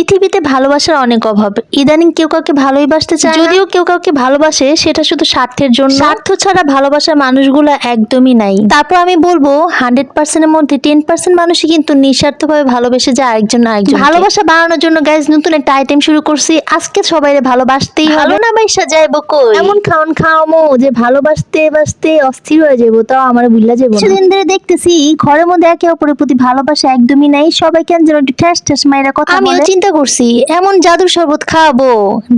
পৃথিবীতে ভালোবাসার অনেক অভাব। ইদানিং কেউ কাউকে ভালোই বাসতে চায় যদিও কেউ কাউকে ভালোবাসে সেটা শুধু স্বার্থের জন্য। স্বার্থ ছাড়া ভালোবাসার মানুষগুলো একদমই নাই। তারপর আমি বলব হান্ড্রেড পার্সেন্টের মধ্যে টেন পার্সেন্ট মানুষই কিন্তু নিঃস্বার্থভাবে ভালোবেসে যায় আরেকজন আরেকজন ভালোবাসা বাড়ানোর জন্য গাইজ নতুন একটা আইটেম শুরু করছি। আজকে সবাই ভালোবাসতেই ভালো না বাইসা যাইব কই? এমন খাওন খাওয়ামো যে ভালোবাসতে বাসতে অস্থির হয়ে যাব তাও আমার ভুলা যাব সেদিন ধরে দেখতেছি ঘরের মধ্যে একে অপরের প্রতি ভালোবাসা একদমই নাই। সবাই কেন যেন ঠ্যাস ঠ্যাস মাইরা কথা আমিও চিন্তা করছি এমন জাদুর শরবত খাওয়াবো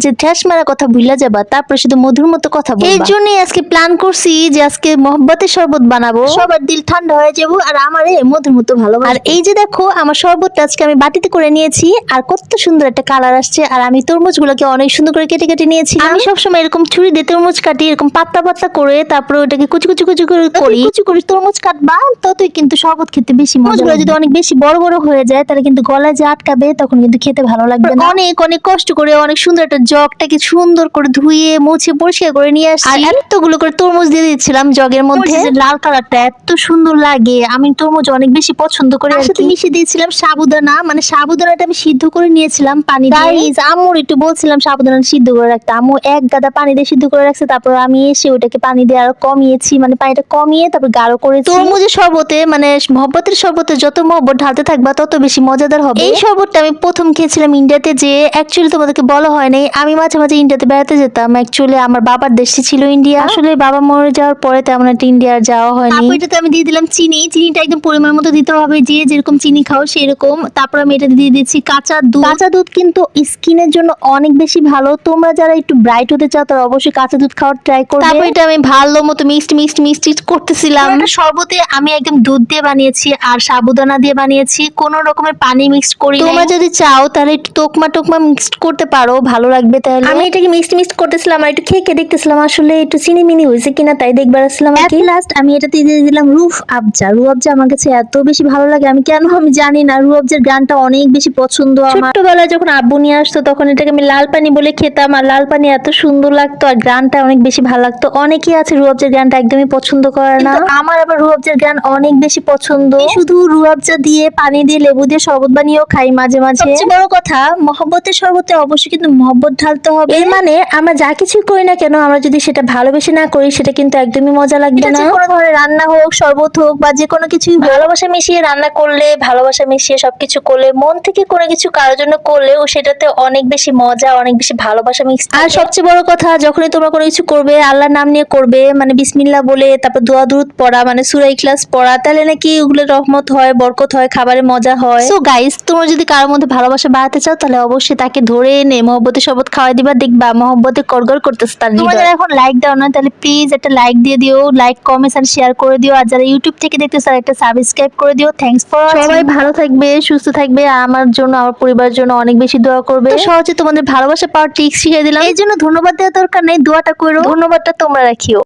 যে ঠ্যাস মারা কথা ভুলা যাবা তারপরে শুধু মধুর মতো কথা বলবা। এই জন্যই আজকে প্ল্যান করছি যে আজকে মহব্বতের শরবত বানাবো। সবার দিল ঠান্ডা হয়ে যাব আর আমারে মধুর মতো ভালো আর এই যে দেখো আমার শরবতটা আজকে আমি বাটিতে করে নিয়েছি আর কত সুন্দর একটা কালার আসছে আর আমি তরমুজ গুলোকে অনেক সুন্দর করে কেটে কেটে নিয়েছি। আমি সবসময় এরকম ছুরি দিয়ে তরমুজ কাটি এরকম পাতলা পাতলা করে তারপরে ওটাকে কুচি কুচি কুচি করে করি। কুচি করে তরমুজ কাটবা ততই কিন্তু শরবত খেতে বেশি মজা যদি অনেক বেশি বড় বড় হয়ে যায় তাহলে কিন্তু গলায় যে আটকাবে তখন কিন্তু খেতে ভালো লাগবে না। অনেক অনেক কষ্ট করে অনেক সুন্দর একটা জগটাকে সুন্দর করে ধুয়ে মুছে পরিষ্কার করে নিয়ে আসছি। আর এতগুলো করে তরমুজ দিয়ে দিচ্ছিলাম জগের মধ্যে। লাল কালারটা এত সুন্দর লাগে। আমি তরমুজ অনেক বেশি পছন্দ করি আর সাথে মিশিয়ে দিয়েছিলাম সাবুদানা। মানে সাবুদানাটা আমি সিদ্ধ করে নিয়েছিলাম পানি দিয়ে। আম্মুর একটু বলছিলাম সাবুদানা সিদ্ধ করে রাখতে। আম্মু এক গাদা পানি দিয়ে সিদ্ধ করে রাখছে তারপর আমি এসে ওটাকে পানি দিয়ে আরও কমিয়েছি। মানে পানিটা কমিয়ে তারপর গাঢ় করেছি। তরমুজের শরবতে মানে মহব্বতের শরবতে যত মহব্বত ঢালতে থাকবা তত বেশি মজাদার হবে। এই শরবতটা আমি প্রথম খেয়েছিলাম ইন্ডিয়াতে যে অ্যাকচুয়ালি তোমাদেরকে বলা হয় নাই আমি মাঝে মাঝে ইন্ডিয়াতে বেড়াতে যেতাম। অ্যাকচুয়ালি আমার বাবার দেশে ছিল ইন্ডিয়া। আসলে বাবা মরে যাওয়ার পরে তেমন একটা ইন্ডিয়া যাওয়া হয়নি। এটাতে আমি দিয়ে দিলাম চিনি। চিনিটা একদম পরিমাণ মতো দিতে হবে। যে যেরকম চিনি খাও সেরকম। তারপর আমি এটা দিয়ে দিচ্ছি কাঁচা দুধ। কাঁচা দুধ কিন্তু স্কিনের জন্য অনেক বেশি ভালো। তোমরা যারা একটু ব্রাইট হতে চাও তারা অবশ্যই কাঁচা দুধ খাওয়ার ট্রাই করবে। তারপর এটা আমি ভালো মতো মিক্সড মিক্সড মিক্সড করতেছিলাম। শরবতে আমি একদম দুধ দিয়ে বানিয়েছি আর সাবুদানা দিয়ে বানিয়েছি। কোন রকমের পানি মিক্সড করি তোমরা যদি চাও তাহলে একটু তোকমা টোকমা মিক্সড করতে পারো ভালো লাগবে তাহলে। আমি এটাকে মিক্সড মিক্সড করতেছিলাম আর একটু খেয়ে খেয়ে দেখতেছিলাম আসলে একটু চিনি মিনি হয়েছে কিনা তাই দেখবার আসলাম আর কি। লাস্ট আমি এটাতে দিয়ে দিলাম রুফ আবজা। রু আবজা আমার কাছে এত বেশি ভালো লাগে আমি কেন আমি জানি না রু আবজার গানটা অনেক বেশি পছন্দ আমার। ছোটবেলায় যখন আব্বু নিয়ে আসতো তখন এটাকে আমি লাল পানি বলে খেতাম আর লাল পানি এত সুন্দর লাগতো আর গানটা অনেক বেশি ভালো লাগতো। অনেকেই আছে রু আবজার গানটা একদমই পছন্দ করে না। আমার আবার রু আবজার গান অনেক বেশি পছন্দ। শুধু রু আবজা দিয়ে পানি দিয়ে লেবু দিয়ে শরবত বানিয়েও খাই মাঝে মাঝে। বড় কথা মহব্বতের শরবতে অবশ্যই কিন্তু মহব্বত ঢালতে হবে। এর মানে আমরা যা কিছু করি না কেন আমরা যদি সেটা ভালোবেসে না করি সেটা কিন্তু একদমই মজা লাগবে না। কোনো ধরনের রান্না হোক শরবত হোক বা যে কোনো কিছুই ভালোবাসা মিশিয়ে রান্না করলে ভালোবাসা মিশিয়ে সবকিছু করলে মন থেকে কোনো কিছু কারোর জন্য করলেও সেটাতে অনেক বেশি মজা অনেক বেশি ভালোবাসা মিক্স আর সবচেয়ে বড় কথা যখনই তোমরা কোনো কিছু করবে আল্লাহর নাম নিয়ে করবে মানে বিসমিল্লাহ বলে তারপর দোয়া দুরুদ পড়া মানে সুরাই ক্লাস পড়া তাহলে নাকি ওগুলো রহমত হয় বরকত হয় খাবারে মজা হয়। সো গাইস তোমরা যদি কারোর মধ্যে ভালোবাসা বাড়াতে চাও তাহলে অবশ্যই তাকে ধরে এনে মহব্বতের শপথ খাওয়াই দিবা দেখবা মহব্বতে করগর করতেছে তার তোমরা এখন লাইক দাও না তাহলে প্লিজ একটা লাইক দিয়ে দিও লাইক কমেন্টস আর শেয়ার করে দিও। আর যারা ইউটিউব থেকে দেখতেছো একটা সাবস্ক্রাইব করে দিও। থ্যাঙ্কস ফর সবাই ভালো থাকবে সুস্থ থাকবে আর আমার জন্য আমার পরিবারের জন্য অনেক বেশি দোয়া করবে। সহজে তোমাদের ভালোবাসা পাওয়ার ট্রিক্স শিখিয়ে দিলাম। এই জন্য ধন্যবাদ দেওয়ার দরকার নেই দোয়াটা করো। ধন্যবাদটা তোমরা রাখিও।